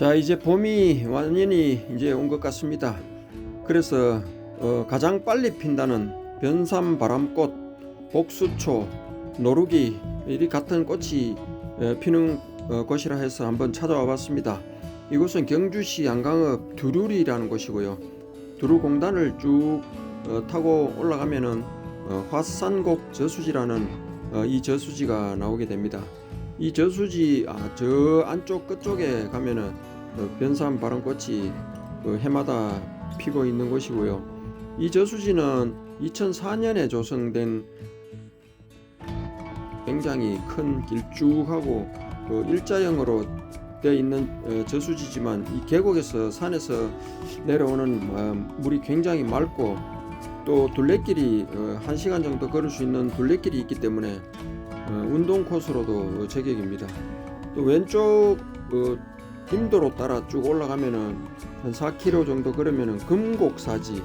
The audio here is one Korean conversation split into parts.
자 이제 봄이 완연히 이제 온 것 같습니다. 그래서 어, 가장 빨리 핀다는 변삼 바람꽃, 복수초, 노루기 이 같은 꽃이 어, 피는 어, 곳이라 해서 한번 찾아와 봤습니다. 이곳은 경주시 양강읍 두루리라는 곳이고요. 두루공단을 쭉 어, 타고 올라가면은 어, 화산곡 저수지라는 어, 이 저수지가 나오게 됩니다. 이 저수지 아, 저 안쪽 끝쪽에 가면은 어, 변산 바람꽃이 그 해마다 피고 있는 곳이고요. 이 저수지는 2004년에 조성된 굉장히 큰 길쭉하고 그 일자형으로 되어 있는 어, 저수지지만 이 계곡에서 산에서 내려오는 어, 물이 굉장히 맑고 또 둘레길이 어, 1시간 정도 걸을 수 있는 둘레길이 있기 때문에 어, 운동 코스로도 저격입니다. 또 왼쪽 어, 김도로 따라 쭉 올라가면은 한 4km 정도 걸으면은 금곡사지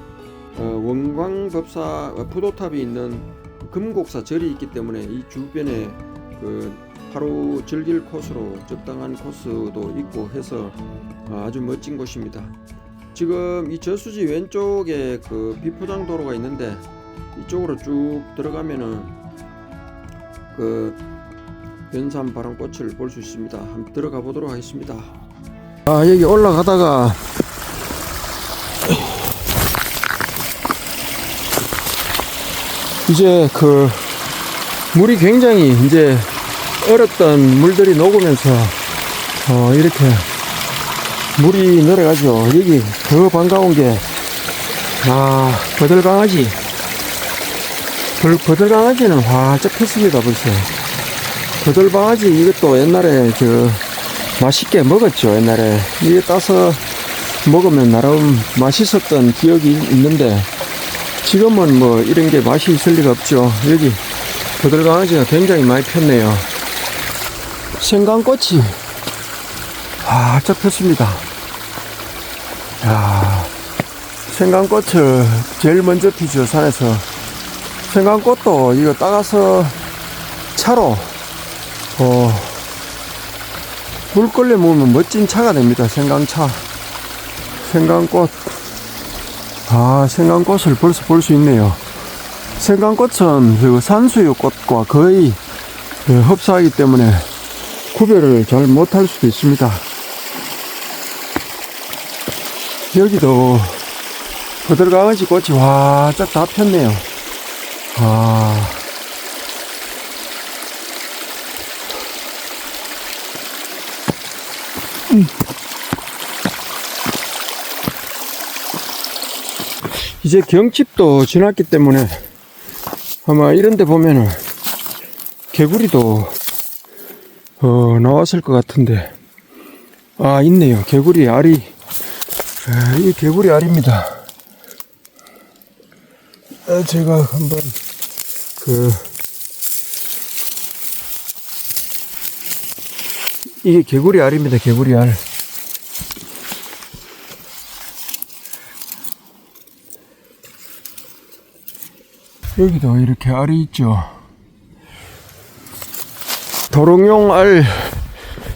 어, 원광법사 어, 푸도탑이 있는 금곡사 절이 있기 때문에 이 주변에 그 하루 즐길 코스로 적당한 코스도 있고 해서 어, 아주 멋진 곳입니다. 지금 이 저수지 왼쪽에 그 비포장 도로가 있는데 이쪽으로 쭉 들어가면은 그 변산 바람꽃을 볼 수 있습니다. 한번 들어가 보도록 하겠습니다. 아 여기 올라가다가 이제 그 물이 굉장히 이제 얼었던 물들이 녹으면서 어 이렇게 물이 내려가죠. 여기 더 반가운 게 아, 버들강아지. 벌- 버들강아지는 활짝 폈습니다, 벌써. 버들강아지 이것도 옛날에 저 맛있게 먹었죠, 옛날에. 이게 따서 먹으면 나름 맛있었던 기억이 있는데 지금은 뭐 이런 게 맛이 있을 리가 없죠. 여기 버들강아지가 굉장히 많이 폈네요. 생강꽃이 활짝 폈습니다. 야, 생강꽃을 제일 먼저 피죠, 산에서. 생강꽃도 이거 따가서 차로, 어, 물 끓여 먹으면 멋진 차가 됩니다, 생강차. 생강꽃. 아, 생강꽃을 벌써 볼 수 있네요. 생강꽃은 그 산수유 꽃과 거의 그 흡사하기 때문에 구별을 잘 못할 수도 있습니다. 여기도 버들강아지 꽃이 활짝 다 폈네요. 아. 이제 경칩도 지났기 때문에 아마 이런 데 보면은 개구리도 어, 나왔을 것 같은데. 아 있네요. 개구리 알이. 아, 이 개구리 알입니다. 아, 제가 한번 그 이게 개구리 알입니다 개구리 알 여기도 이렇게 알이 있죠 도롱뇽 알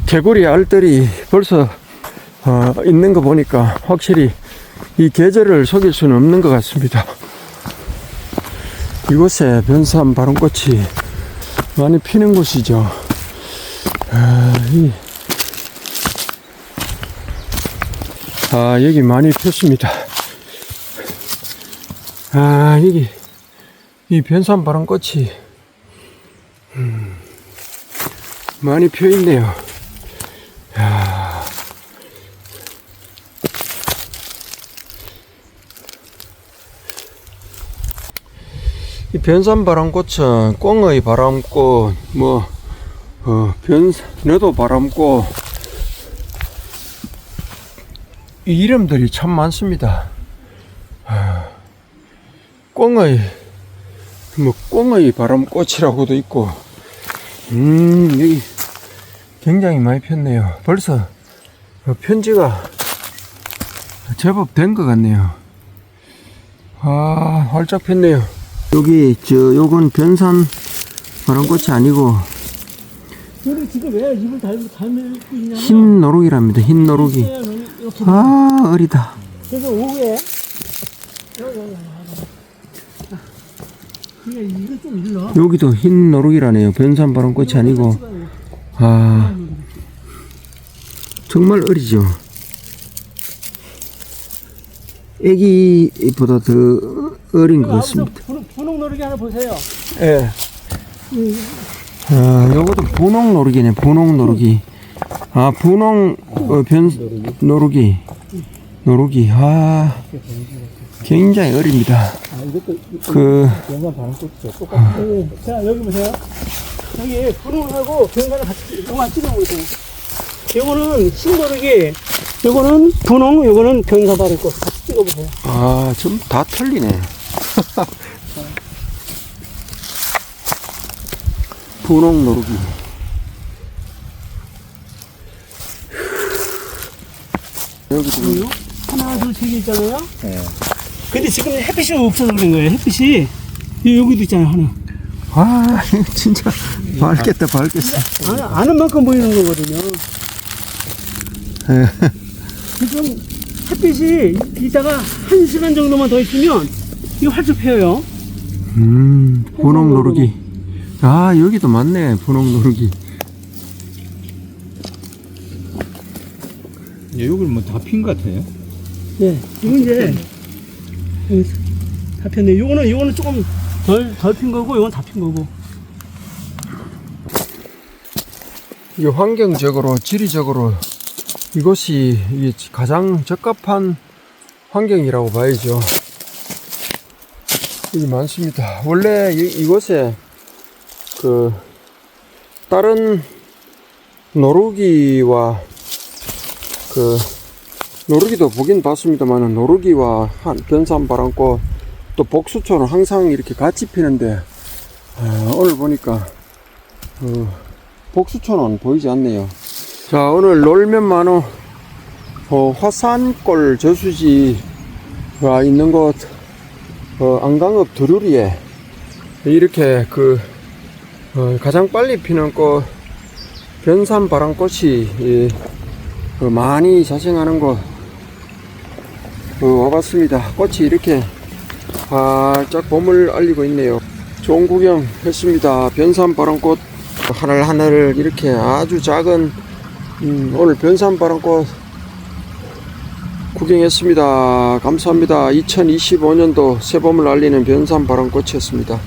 개구리 알들이 벌써 어, 있는 거 보니까 확실히 이 계절을 속일 수는 없는 것 같습니다. 이곳에 변산 바람꽃이 많이 피는 곳이죠. 아, 이, 아 여기 많이 폈습니다. 아 여기 이 변산 바람 꽃이 음, 많이 펴 있네요. 야. 이 변산 바람꽃은 꽁의 바람꽃, 뭐, 어, 변, 너도 바람꽃, 이 이름들이 참 많습니다. 아, 꽁의, 뭐, 꽁의 바람꽃이라고도 있고, 음, 여기 굉장히 많이 폈네요. 벌써 어, 편지가 제법 된 것 같네요. 아, 활짝 폈네요. 여기, 저, 요건 변산 바람꽃이 아니고, 우리 지금 왜 입을 닮, 닮고 있냐면 흰 노룩이랍니다. 흰. 이렇게 아 어리다. 그래서 오후에 이거 좀 일러 여기도 흰 노룩이라네요. 변산 바람 꽃이 아니고 아 정말 어리죠. 애기보다 더 어린 것 아무튼 같습니다. 분홍, 노르기 하나 보세요 예. 아, 요것도 분홍 노르기네, 분홍 노르기. 아, 분홍, 어, 변, 노르기. 노르기. 아, 굉장히 어립니다. 아 그, 자 여기 보세요 여기 분홍하고 변관을 같이 요만 찍어보세요 요거는 흰노르기 요거는 분홍 요거는 변사 바를 거 같이 찍어보세요 아, 좀 다 틀리네. 분홍 노르기. 여기도 보여요? 하나 둘세 개 있잖아요 근데 지금 햇빛이 없어서 그런 거예요 햇빛이 여- 여기도 있잖아요 하나 아, 진짜 밝겠다, 밝겠어. 아, 아는 만큼 보이는 거거든요 예. 지금 햇빛이 이따가 한 시간 정도만 더 있으면 이거 활짝 펴요 음, 분홍 노르기. 아, 여기도 많네, 분홍 노르기. 예, 여기 뭐다 핀것 같아요. 네 이거 이제 여기 다 폈네 요거는 요거는 조금 덜 덜 핀 거고 요건 다 핀 거고 이 환경적으로, 지리적으로 이것이 이 가장 적합한 환경이라고 봐야죠. 이 많습니다. 원래 이, 이곳에 그 다른 노루기와 그 노루기도 보긴 봤습니다만 노루기와 한 변산바람꽃 또 복수초는 항상 이렇게 같이 피는데 아, 오늘 보니까 어, 복수초는 보이지 않네요. 자 오늘 놀면 만호 어, 화산골 저수지가 있는 곳 어, 안강읍 두루리에 이렇게 그 어, 가장 빨리 피는 꽃 변산 바람꽃이 예, 어, 많이 자생하는 곳 어, 와봤습니다. 꽃이 이렇게 활짝 봄을 알리고 있네요. 좋은 구경 했습니다. 변산 바람꽃 하늘하늘 이렇게 아주 작은 음, 오늘 변산 바람꽃 구경했습니다. 감사합니다. 2025년도 새봄을 알리는 변산 바람꽃이었습니다.